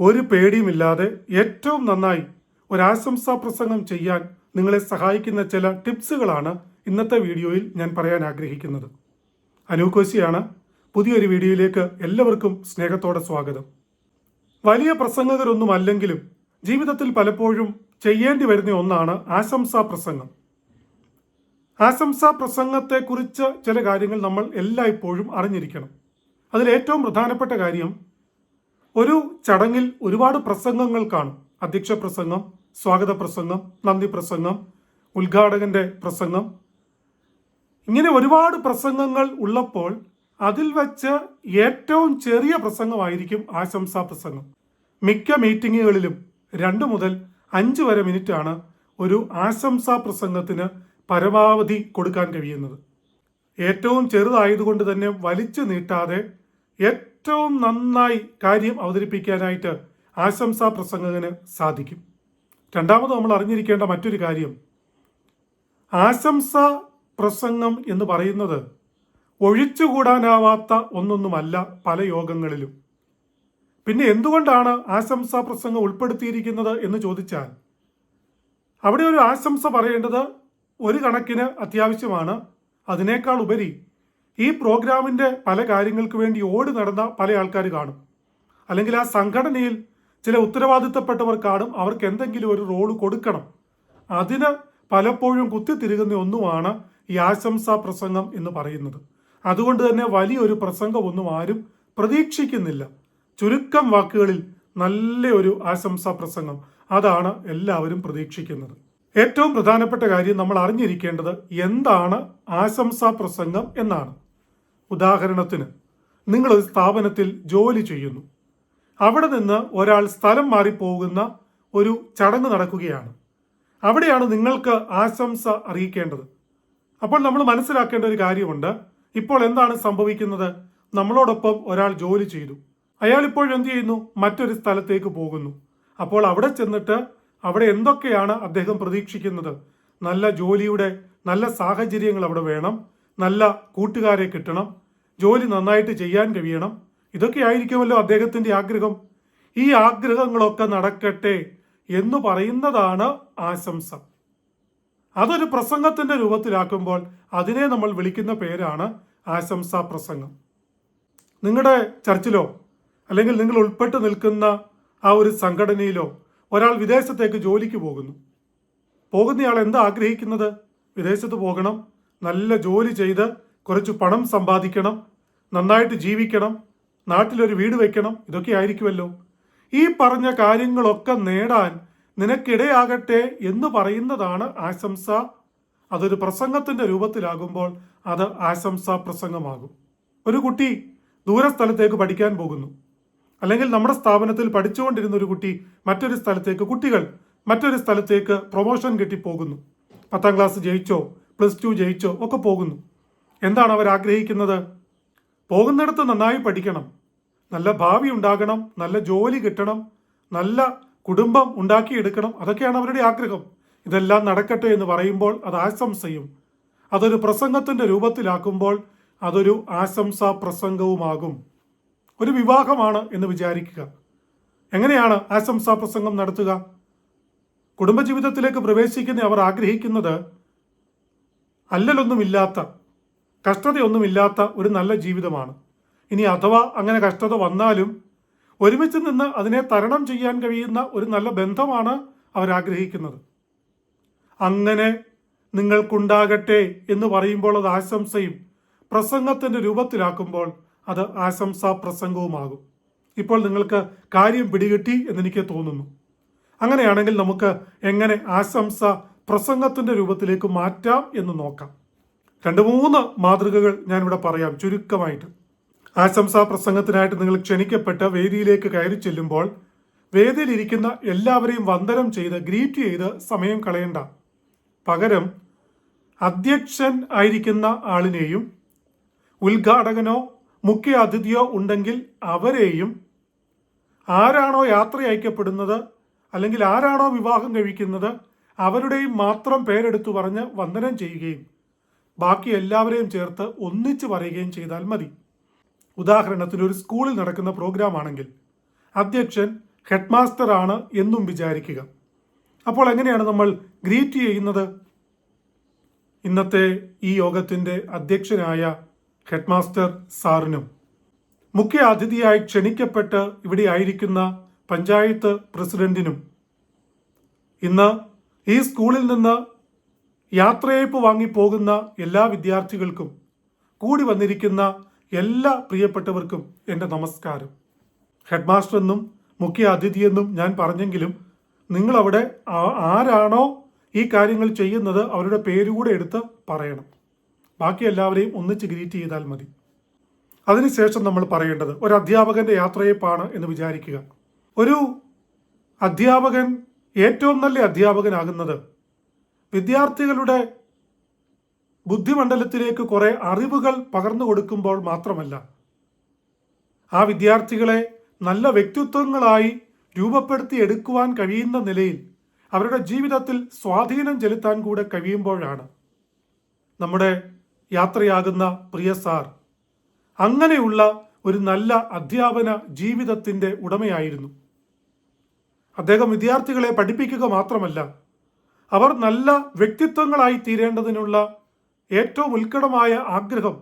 ഒരു പേടിയുമില്ലാതെ ഏറ്റവും നന്നായി ഒരാശംസാ പ്രസംഗം ചെയ്യാൻ നിങ്ങളെ സഹായിക്കുന്ന ചില ടിപ്സുകളാണ് ഇന്നത്തെ വീഡിയോയിൽ ഞാൻ പറയാൻ ആഗ്രഹിക്കുന്നത്. അനൂകോശിയാണ് പുതിയൊരു വീഡിയോയിലേക്ക് എല്ലാവർക്കും സ്നേഹത്തോടെ സ്വാഗതം. വലിയ പ്രസംഗകരൊന്നും അല്ലെങ്കിലും ജീവിതത്തിൽ പലപ്പോഴും ചെയ്യേണ്ടി വരുന്ന ഒന്നാണ് ആശംസാ പ്രസംഗം. ആശംസാ പ്രസംഗത്തെക്കുറിച്ച് ചില കാര്യങ്ങൾ നമ്മൾ എല്ലായ്പ്പോഴും അറിഞ്ഞിരിക്കണം. അതിൽ ഏറ്റവും പ്രധാനപ്പെട്ട കാര്യം ഒരു ചടങ്ങിൽ ഒരുപാട് പ്രസംഗങ്ങൾ കാണും. അധ്യക്ഷ പ്രസംഗം സ്വാഗത പ്രസംഗം നന്ദി പ്രസംഗം ഉദ്ഘാടകന്റെ പ്രസംഗം. ഇങ്ങനെ ഒരുപാട് പ്രസംഗങ്ങൾ ഉള്ളപ്പോൾ അതിൽ വെച്ച് ഏറ്റവും ചെറിയ പ്രസംഗമായിരിക്കും ആശംസാ പ്രസംഗം. മിക്ക മീറ്റിങ്ങുകളിലും രണ്ട് മുതൽ അഞ്ച് വരെ മിനിറ്റാണ് ഒരു ആശംസാ പ്രസംഗത്തിന് പരമാവധി കൊടുക്കാൻ കഴിയുന്നത്. ഏറ്റവും ചെറുതായതുകൊണ്ട് തന്നെ വലിച്ചു നീട്ടാതെ ഏറ്റവും നന്നായി കാര്യം അവതരിപ്പിക്കാനായിട്ട് ആശംസാ പ്രസംഗകന് സാധിക്കും. രണ്ടാമത് നമ്മൾ അറിഞ്ഞിരിക്കേണ്ട മറ്റൊരു കാര്യം. ആശംസാ പ്രസംഗം എന്ന് പറയുന്നത് ഒഴിച്ചുകൂടാനാവാത്ത ഒന്നൊന്നുമല്ല പല യോഗങ്ങളിലും. പിന്നെ എന്തുകൊണ്ടാണ് ആശംസാ പ്രസംഗം ഉൾപ്പെടുത്തിയിരിക്കുന്നത് എന്ന് ചോദിച്ചാൽ അവിടെ ഒരു ആശംസ പറയേണ്ടത് ഒരു കണക്കിന് അത്യാവശ്യമാണ്. അതിനേക്കാൾ ഉപരി ഈ പ്രോഗ്രാമിന്റെ പല കാര്യങ്ങൾക്ക് വേണ്ടി ഓടി നടന്ന പല ആൾക്കാർ കാണും. അല്ലെങ്കിൽ ആ സംഘടനയിൽ ചില ഉത്തരവാദിത്തപ്പെട്ടവർ കാണും. അവർക്ക് എന്തെങ്കിലും ഒരു റോൾ കൊടുക്കണം. അതിന് പലപ്പോഴും കുത്തിത്തിരുകുന്ന ഒന്നുമാണ് ഈ ആശംസാ പ്രസംഗം എന്ന് പറയുന്നത്. അതുകൊണ്ട് തന്നെ വലിയൊരു പ്രസംഗമൊന്നും ആരും പ്രതീക്ഷിക്കുന്നില്ല. ചുരുക്കം വാക്കുകളിൽ നല്ല ഒരു ആശംസാ പ്രസംഗം അതാണ് എല്ലാവരും പ്രതീക്ഷിക്കുന്നത്. ഏറ്റവും പ്രധാനപ്പെട്ട കാര്യം നമ്മൾ അറിഞ്ഞിരിക്കേണ്ടത് എന്താണ് ആശംസാ പ്രസംഗം എന്നാണ്. ഉദാഹരണത്തിന് നിങ്ങൾ ഒരു സ്ഥാപനത്തിൽ ജോലി ചെയ്യുന്നു. അവിടെ നിന്ന് ഒരാൾ സ്ഥലം മാറിപ്പോകുന്ന ഒരു ചടങ്ങ് നടക്കുകയാണ്. അവിടെയാണ് നിങ്ങൾക്ക് ആശംസ അറിയിക്കേണ്ടത്. അപ്പോൾ നമ്മൾ മനസ്സിലാക്കേണ്ട ഒരു കാര്യമുണ്ട്. ഇപ്പോൾ എന്താണ് സംഭവിക്കുന്നത്? നമ്മളോടൊപ്പം ഒരാൾ ജോലി ചെയ്തു. അയാൾ ഇപ്പോൾ എന്ത് ചെയ്യുന്നു? മറ്റൊരു സ്ഥലത്തേക്ക് പോകുന്നു. അപ്പോൾ അവിടെ ചെന്നിട്ട് അവിടെ എന്തൊക്കെയാണ് അദ്ദേഹം പ്രതീക്ഷിക്കുന്നത്? നല്ല ജോലിയുടെ നല്ല സാഹചര്യങ്ങൾ അവിടെ വേണം. നല്ല കൂട്ടുകാരെ കിട്ടണം. ജോലി നന്നായിട്ട് ചെയ്യാൻ കഴിയണം. ഇതൊക്കെ ആയിരിക്കുമല്ലോ അദ്ദേഹത്തിന്റെ ആഗ്രഹം. ഈ ആഗ്രഹങ്ങളൊക്കെ നടക്കട്ടെ എന്ന് പറയുന്നതാണ് ആശംസ. അതൊരു പ്രസംഗത്തിന്റെ രൂപത്തിലാക്കുമ്പോൾ അതിനെ നമ്മൾ വിളിക്കുന്ന പേരാണ് ആശംസ പ്രസംഗം. നിങ്ങളുടെ ചർച്ചിലോ അല്ലെങ്കിൽ നിങ്ങൾ ഉൾപ്പെട്ട് നിൽക്കുന്ന ആ ഒരു സംഘടനയിലോ ഒരാൾ വിദേശത്തേക്ക് ജോലിക്ക് പോകുന്നു. പോകുന്നയാൾ എന്താ ആഗ്രഹിക്കുന്നത്? വിദേശത്ത് പോകണം നല്ല ജോലി ചെയ്ത് കുറച്ച് പണം സമ്പാദിക്കണം നന്നായിട്ട് ജീവിക്കണം നാട്ടിലൊരു വീട് വെക്കണം ഇതൊക്കെ ആയിരിക്കുമല്ലോ. ഈ പറഞ്ഞ കാര്യങ്ങളൊക്കെ നേടാൻ നിനക്കിടയാകട്ടെ എന്ന് പറയുന്നതാണ് ആശംസ. അതൊരു പ്രസംഗത്തിന്റെ രൂപത്തിലാകുമ്പോൾ അത് ആശംസ പ്രസംഗമാകും. ഒരു കുട്ടി ദൂരസ്ഥലത്തേക്ക് പഠിക്കാൻ പോകുന്നു. അല്ലെങ്കിൽ നമ്മുടെ സ്ഥാപനത്തിൽ പഠിച്ചുകൊണ്ടിരുന്ന ഒരു കുട്ടി മറ്റൊരു സ്ഥലത്തേക്ക് കുട്ടികൾ മറ്റൊരു സ്ഥലത്തേക്ക് പ്രൊമോഷൻ കിട്ടി പോകുന്നു. പത്താം ക്ലാസ് ജയിച്ചോ പ്ലസ് ടു ജയിച്ചോ ഒക്കെ പോകുന്നു. എന്താണ് അവർ ആഗ്രഹിക്കുന്നത്? പോകുന്നിടത്ത് നന്നായി പഠിക്കണം. നല്ല ഭാവി ഉണ്ടാകണം നല്ല ജോലി കിട്ടണം നല്ല കുടുംബം ഉണ്ടാക്കിയെടുക്കണം അതൊക്കെയാണ് അവരുടെ ആഗ്രഹം. ഇതെല്ലാം നടക്കട്ടെ എന്ന് പറയുമ്പോൾ അത് ആശംസയും. അതൊരു പ്രസംഗത്തിന്റെ രൂപത്തിലാക്കുമ്പോൾ അതൊരു ആശംസാ പ്രസംഗവുമാകും. ഒരു വിവാഹമാണ് എന്ന് വിചാരിക്കുക. എങ്ങനെയാണ് ആശംസാ പ്രസംഗം നടത്തുക? കുടുംബജീവിതത്തിലേക്ക് പ്രവേശിക്കുന്ന അവർ ആഗ്രഹിക്കുന്നത് അല്ലലൊന്നുമില്ലാത്ത കഷ്ടതയൊന്നുമില്ലാത്ത ഒരു നല്ല ജീവിതമാണ്. ഇനി അഥവാ അങ്ങനെ കഷ്ടത വന്നാലും ഒരുമിച്ച് നിന്ന് അതിനെ തരണം ചെയ്യാൻ കഴിയുന്ന ഒരു നല്ല ബന്ധമാണ് അവരാഗ്രഹിക്കുന്നത്. അങ്ങനെ നിങ്ങൾക്കുണ്ടാകട്ടെ എന്ന് പറയുമ്പോൾ അത് ആശംസയും പ്രസംഗത്തിന്റെ രൂപത്തിലാക്കുമ്പോൾ അത് ആശംസാ പ്രസംഗവുമാകും. ഇപ്പോൾ നിങ്ങൾക്ക് കാര്യം പിടികിട്ടി എന്നെനിക്ക് തോന്നുന്നു. അങ്ങനെയാണെങ്കിൽ നമുക്ക് എങ്ങനെ ആശംസ പ്രസംഗത്തിന്റെ രൂപത്തിലേക്ക് മാറ്റാം എന്ന് നോക്കാം. രണ്ട് മൂന്ന് മാതൃകകൾ ഞാനിവിടെ പറയാം ചുരുക്കമായിട്ട്. ആശംസാ പ്രസംഗത്തിനായിട്ട് നിങ്ങൾ ക്ഷണിക്കപ്പെട്ട വേദിയിലേക്ക് കയറി ചെല്ലുമ്പോൾ വേദിയിലിരിക്കുന്ന എല്ലാവരെയും വന്ദനം ചെയ്ത് ഗ്രീറ്റ് ചെയ്ത് സമയം കളയണ്ട. പകരം അധ്യക്ഷൻ ആയിരിക്കുന്ന ആളിനെയും ഉദ്ഘാടകനോ മുഖ്യ അതിഥിയോ ഉണ്ടെങ്കിൽ അവരെയും ആരാണോ യാത്ര അയക്കപ്പെടുന്നത് അല്ലെങ്കിൽ ആരാണോ വിവാഹം കഴിക്കുന്നത് അവരുടെയും മാത്രം പേരെടുത്തു പറഞ്ഞ് വന്ദനം ചെയ്യുകയും ബാക്കി എല്ലാവരെയും ചേർത്ത് ഒന്നിച്ച് പറയുകയും ചെയ്താൽ മതി. ഉദാഹരണത്തിന് ഒരു സ്കൂളിൽ നടക്കുന്ന പ്രോഗ്രാം ആണെങ്കിൽ അധ്യക്ഷൻ ഹെഡ് മാസ്റ്റർ ആണ് എന്നും വിചാരിക്കുക. അപ്പോൾ എങ്ങനെയാണ് നമ്മൾ ഗ്രീറ്റ് ചെയ്യുന്നത്? ഇന്നത്തെ ഈ യോഗത്തിന്റെ അധ്യക്ഷനായ ഹെഡ് മാസ്റ്റർ സാറിനും മുഖ്യ അതിഥിയായി ക്ഷണിക്കപ്പെട്ട് ഇവിടെ ആയിരിക്കുന്ന പഞ്ചായത്ത് പ്രസിഡന്റിനും ഇന്ന് ഈ സ്കൂളിൽ നിന്ന് യാത്രയയപ്പ് വാങ്ങി പോകുന്ന എല്ലാ വിദ്യാർത്ഥികൾക്കും കൂടി വന്നിരിക്കുന്ന എല്ലാ പ്രിയപ്പെട്ടവർക്കും എന്റെ നമസ്കാരം. ഹെഡ്മാസ്റ്റർ എന്നും മുഖ്യ അതിഥിയെന്നും ഞാൻ പറഞ്ഞെങ്കിലും നിങ്ങളവിടെ ആരാണോ ഈ കാര്യങ്ങൾ ചെയ്യുന്നത് അവരുടെ പേരുകൂടെ എടുത്ത് പറയണം. ബാക്കി എല്ലാവരെയും ഒന്നിച്ച് ഗ്രീറ്റ് ചെയ്താൽ മതി. അതിനുശേഷം നമ്മൾ പറയേണ്ടത് ഒരു അധ്യാപകന്റെ യാത്രയപ്പാണ് എന്ന് വിചാരിക്കുക. ഒരു അധ്യാപകൻ ഏറ്റവും നല്ല അധ്യാപകനാകുന്നത് വിദ്യാർത്ഥികളുടെ ബുദ്ധിമണ്ഡലത്തിലേക്ക് കുറേ അറിവുകൾ പകർന്നു കൊടുക്കുമ്പോൾ മാത്രമല്ല ആ വിദ്യാർത്ഥികളെ നല്ല വ്യക്തിത്വങ്ങളായി രൂപപ്പെടുത്തി എടുക്കുവാൻ കഴിയുന്ന നിലയിൽ അവരുടെ ജീവിതത്തിൽ സ്വാധീനം ചെലുത്താൻ കൂടെ കഴിയുമ്പോഴാണ് നമ്മുടെ യാത്രയാകുന്ന പ്രിയ സാർ. അങ്ങനെയുള്ള ഒരു നല്ല അധ്യാപന ജീവിതത്തിന്റെ ഉടമയായിരുന്നു. അദ്ദേഹം വിദ്യാർത്ഥികളെ പഠിപ്പിക്കുക മാത്രമല്ല അവർ നല്ല വ്യക്തിത്വങ്ങളായി തീരേണ്ടതിനുള്ള ഏറ്റവും ഉത്കടമായ ആഗ്രഹം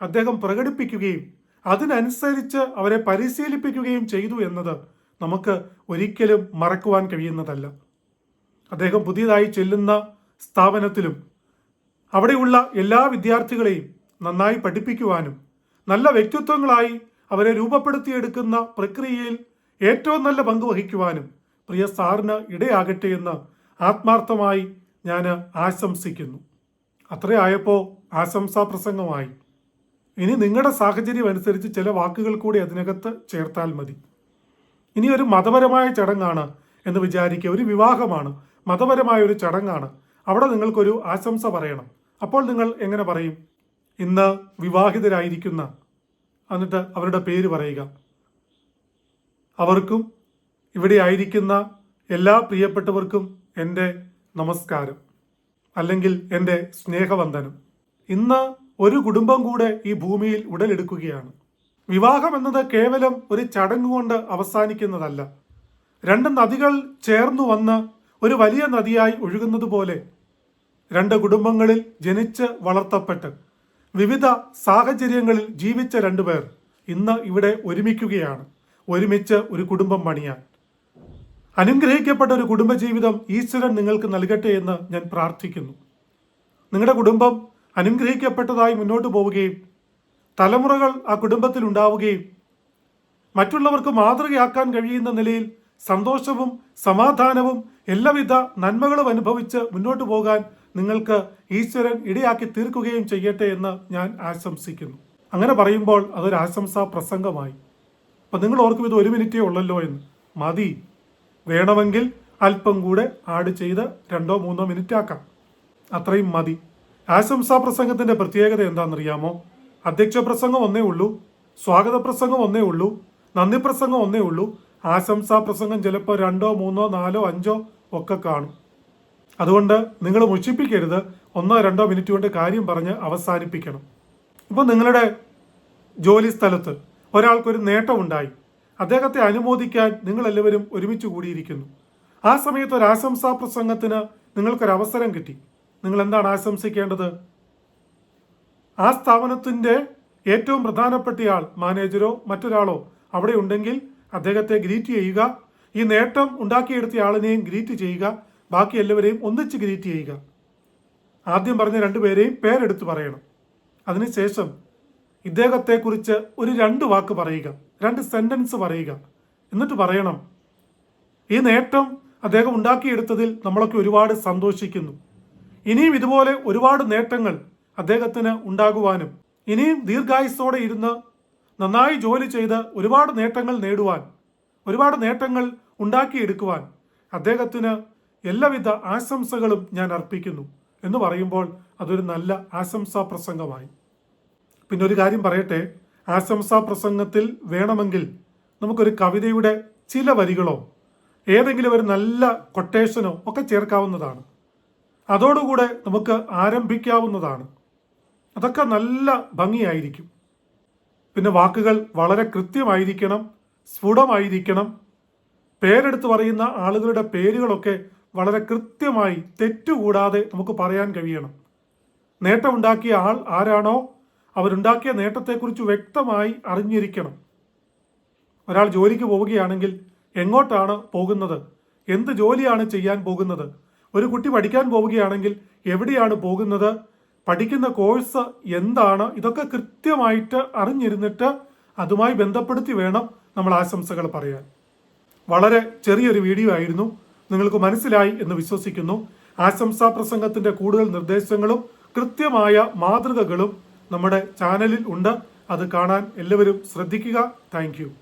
അദ്ദേഹം പ്രകടിപ്പിക്കുകയും അതിനനുസരിച്ച് അവരെ പരിശീലിപ്പിക്കുകയും ചെയ്തു എന്നത് നമുക്ക് ഒരിക്കലും മറക്കുവാൻ കഴിയുന്നതല്ല. അദ്ദേഹം പുതിയതായി ചെല്ലുന്ന സ്ഥാപനത്തിലും അവിടെയുള്ള എല്ലാ വിദ്യാർത്ഥികളെയും നന്നായി പഠിപ്പിക്കുവാനും നല്ല വ്യക്തിത്വങ്ങളായി അവരെ രൂപപ്പെടുത്തിയെടുക്കുന്ന പ്രക്രിയയിൽ ഏറ്റവും നല്ല പങ്ക് വഹിക്കുവാനും പ്രിയ സാറിന് ഇടയാകട്ടെ എന്ന് ആത്മാർത്ഥമായി ഞാൻ ആശംസിക്കുന്നു. അത്രയായപ്പോൾ ആശംസാ പ്രസംഗമായി ഇനി നിങ്ങളുടെ സാഹചര്യം അനുസരിച്ച് ചില വാക്കുകൾ കൂടി അതിനകത്ത് ചേർത്താൽ മതി. ഇനി ഒരു മതപരമായ ചടങ്ങാണ് എന്ന് വിചാരിക്കുക. ഒരു വിവാഹമാണ്. മതപരമായ ഒരു ചടങ്ങാണ്. അവിടെ നിങ്ങൾക്കൊരു ആശംസ പറയണം. അപ്പോൾ നിങ്ങൾ എങ്ങനെ പറയും? ഇന്ന് വിവാഹിതരായിരിക്കുന്ന. എന്നിട്ട് അവരുടെ പേര് പറയുക. അവർക്കും ഇവിടെ ആയിരിക്കുന്ന എല്ലാ പ്രിയപ്പെട്ടവർക്കും എന്റെ നമസ്കാരം അല്ലെങ്കിൽ എന്റെ സ്നേഹവന്ദനം. ഇന്ന് ഒരു കുടുംബം കൂടെ ഈ ഭൂമിയിൽ ഉടലെടുക്കുകയാണ്. വിവാഹം എന്നത് കേവലം ഒരു ചടങ്ങുകൊണ്ട് അവസാനിക്കുന്നതല്ല. രണ്ട് നദികൾ ചേർന്നു വന്ന് ഒരു വലിയ നദിയായി ഒഴുകുന്നത് പോലെ രണ്ട് കുടുംബങ്ങളിൽ ജനിച്ച് വളർത്തപ്പെട്ട് വിവിധ സാഹചര്യങ്ങളിൽ ജീവിച്ച രണ്ടുപേർ ഇന്ന് ഇവിടെ ഒരുമിക്കുകയാണ്. ഒരുമിച്ച് ഒരു കുടുംബം പണിയാൻ. അനുഗ്രഹിക്കപ്പെട്ട ഒരു കുടുംബജീവിതം ഈശ്വരൻ നിങ്ങൾക്ക് നൽകട്ടെ എന്ന് ഞാൻ പ്രാർത്ഥിക്കുന്നു. നിങ്ങളുടെ കുടുംബം അനുഗ്രഹിക്കപ്പെട്ടതായി മുന്നോട്ട് പോവുകയും തലമുറകൾ ആ കുടുംബത്തിൽ ഉണ്ടാവുകയും മറ്റുള്ളവർക്ക് മാതൃകയാക്കാൻ കഴിയുന്ന നിലയിൽ സന്തോഷവും സമാധാനവും എല്ലാവിധ നന്മകളും അനുഭവിച്ച് മുന്നോട്ട് പോകാൻ നിങ്ങൾക്ക് ഈശ്വരൻ ഇടയാക്കി തീർക്കുകയും ചെയ്യട്ടെ എന്ന് ഞാൻ ആശംസിക്കുന്നു. അങ്ങനെ പറയുമ്പോൾ അതൊരു ആശംസാ പ്രസംഗമായി. അപ്പം നിങ്ങൾ ഓർക്കും ഇത് ഒരു മിനിറ്റേ ഉള്ളല്ലോ എന്ന്. മതി. വേണമെങ്കിൽ അല്പം കൂടെ ആഡ് ചെയ്ത് രണ്ടോ മൂന്നോ മിനിറ്റ് ആക്കാം. അത്രയും മതി. ആശംസാ പ്രസംഗത്തിന്റെ പ്രത്യേകത എന്താണെന്നറിയാമോ? അധ്യക്ഷ പ്രസംഗം ഒന്നേ ഉള്ളൂ സ്വാഗത പ്രസംഗം ഒന്നേ ഉള്ളൂ നന്ദി പ്രസംഗം ഒന്നേ ഉള്ളൂ ആശംസാ പ്രസംഗം ചിലപ്പോൾ രണ്ടോ മൂന്നോ നാലോ അഞ്ചോ ഒക്കെ കാണും. അതുകൊണ്ട് നിങ്ങൾ മുഷിപ്പിക്കരുത് ഒന്നോ രണ്ടോ മിനിറ്റ് കൊണ്ട് കാര്യം പറഞ്ഞ് അവസാനിപ്പിക്കണം. ഇപ്പം നിങ്ങളുടെ ജോലി സ്ഥലത്ത് ഒരാൾക്കൊരു നേട്ടമുണ്ടായി. അദ്ദേഹത്തെ അനുമോദിക്കാൻ നിങ്ങൾ എല്ലാവരും ഒരുമിച്ച് കൂടിയിരിക്കുന്നു. ആ സമയത്ത് ഒരു ആശംസാ പ്രസംഗത്തിന് നിങ്ങൾക്കൊരു അവസരം കിട്ടി. നിങ്ങൾ എന്താണ് ആശംസിക്കേണ്ടത്? ആ സ്ഥാപനത്തിന്റെ ഏറ്റവും പ്രധാനപ്പെട്ടയാൾ മാനേജരോ മറ്റൊരാളോ അവിടെ ഉണ്ടെങ്കിൽ അദ്ദേഹത്തെ ഗ്രീറ്റ് ചെയ്യുക. ഈ നേട്ടം ഉണ്ടാക്കിയെടുത്ത ആളിനെയും ഗ്രീറ്റ് ചെയ്യുക. ബാക്കി എല്ലാവരെയും ഒന്നിച്ച് ഗ്രീറ്റ് ചെയ്യുക. ആദ്യം പറഞ്ഞ രണ്ടുപേരെയും പേരെടുത്ത് പറയണം. അതിനുശേഷം ഇദ്ദേഹത്തെക്കുറിച്ച് ഒരു രണ്ട് വാക്ക് പറയുക രണ്ട് സെന്റൻസ് പറയുക. എന്നിട്ട് പറയണം ഈ നേട്ടം അദ്ദേഹം ഉണ്ടാക്കിയെടുത്തതിൽ നമ്മളൊക്കെ ഒരുപാട് സന്തോഷിക്കുന്നു. ഇനിയും ഇതുപോലെ ഒരുപാട് നേട്ടങ്ങൾ അദ്ദേഹത്തിന് ഉണ്ടാകുവാനും ഇനിയും ദീർഘായുസ്സോടെ ഇരുന്ന് നന്നായി ജോലി ചെയ്ത് ഒരുപാട് നേട്ടങ്ങൾ നേടുവാൻ ഒരുപാട് നേട്ടങ്ങൾ ഉണ്ടാക്കിയെടുക്കുവാൻ അദ്ദേഹത്തിന് എല്ലാവിധ ആശംസകളും ഞാൻ അർപ്പിക്കുന്നു. എന്ന് പറയുമ്പോൾ അതൊരു നല്ല ആശംസാ പ്രസംഗമായി പിന്നെ ഒരു കാര്യം പറയട്ടെ. ആശംസാ പ്രസംഗത്തിൽ വേണമെങ്കിൽ നമുക്കൊരു കവിതയുടെ ചില വരികളോ ഏതെങ്കിലും ഒരു നല്ല കൊട്ടേഷനോ ഒക്കെ ചേർക്കാവുന്നതാണ്. അതോടുകൂടെ നമുക്ക് ആരംഭിക്കാവുന്നതാണ്. അതൊക്കെ നല്ല ഭംഗിയായിരിക്കും. പിന്നെ വാക്കുകൾ വളരെ കൃത്യമായിരിക്കണം സ്ഫുടമായിരിക്കണം. പേരെടുത്ത് പറയുന്ന ആളുകളുടെ പേരുകളൊക്കെ വളരെ കൃത്യമായി തെറ്റുകൂടാതെ നമുക്ക് പറയാൻ കഴിയണം. നേട്ടമുണ്ടാക്കിയ ആൾ ആരാണോ അവരുണ്ടാക്കിയ നേട്ടത്തെക്കുറിച്ച് വ്യക്തമായി അറിഞ്ഞിരിക്കണം. ഒരാൾ ജോലിക്ക് പോവുകയാണെങ്കിൽ എങ്ങോട്ടാണ് പോകുന്നത്? എന്ത് ജോലിയാണ് ചെയ്യാൻ പോകുന്നത്? ഒരു കുട്ടി പഠിക്കാൻ പോവുകയാണെങ്കിൽ എവിടെയാണ് പോകുന്നത്? പഠിക്കുന്ന കോഴ്സ് എന്താണ്? ഇതൊക്കെ കൃത്യമായിട്ട് അറിഞ്ഞിരുന്നിട്ട് അതുമായി ബന്ധപ്പെടുത്തി വേണം നമ്മൾ ആശംസകൾ പറയാൻ. വളരെ ചെറിയൊരു വീഡിയോ ആയിരുന്നു. നിങ്ങൾക്ക് മനസ്സിലായി എന്ന് വിശ്വസിക്കുന്നു. ആശംസാ പ്രസംഗത്തിന്റെ കൂടുതൽ നിർദ്ദേശങ്ങളും കൃത്യമായ മാതൃകകളും നമ്മുടെ ചാനലിൽ ഉണ്ട്. അത് കാണാൻ എല്ലാവരും ശ്രദ്ധിക്കുക. താങ്ക്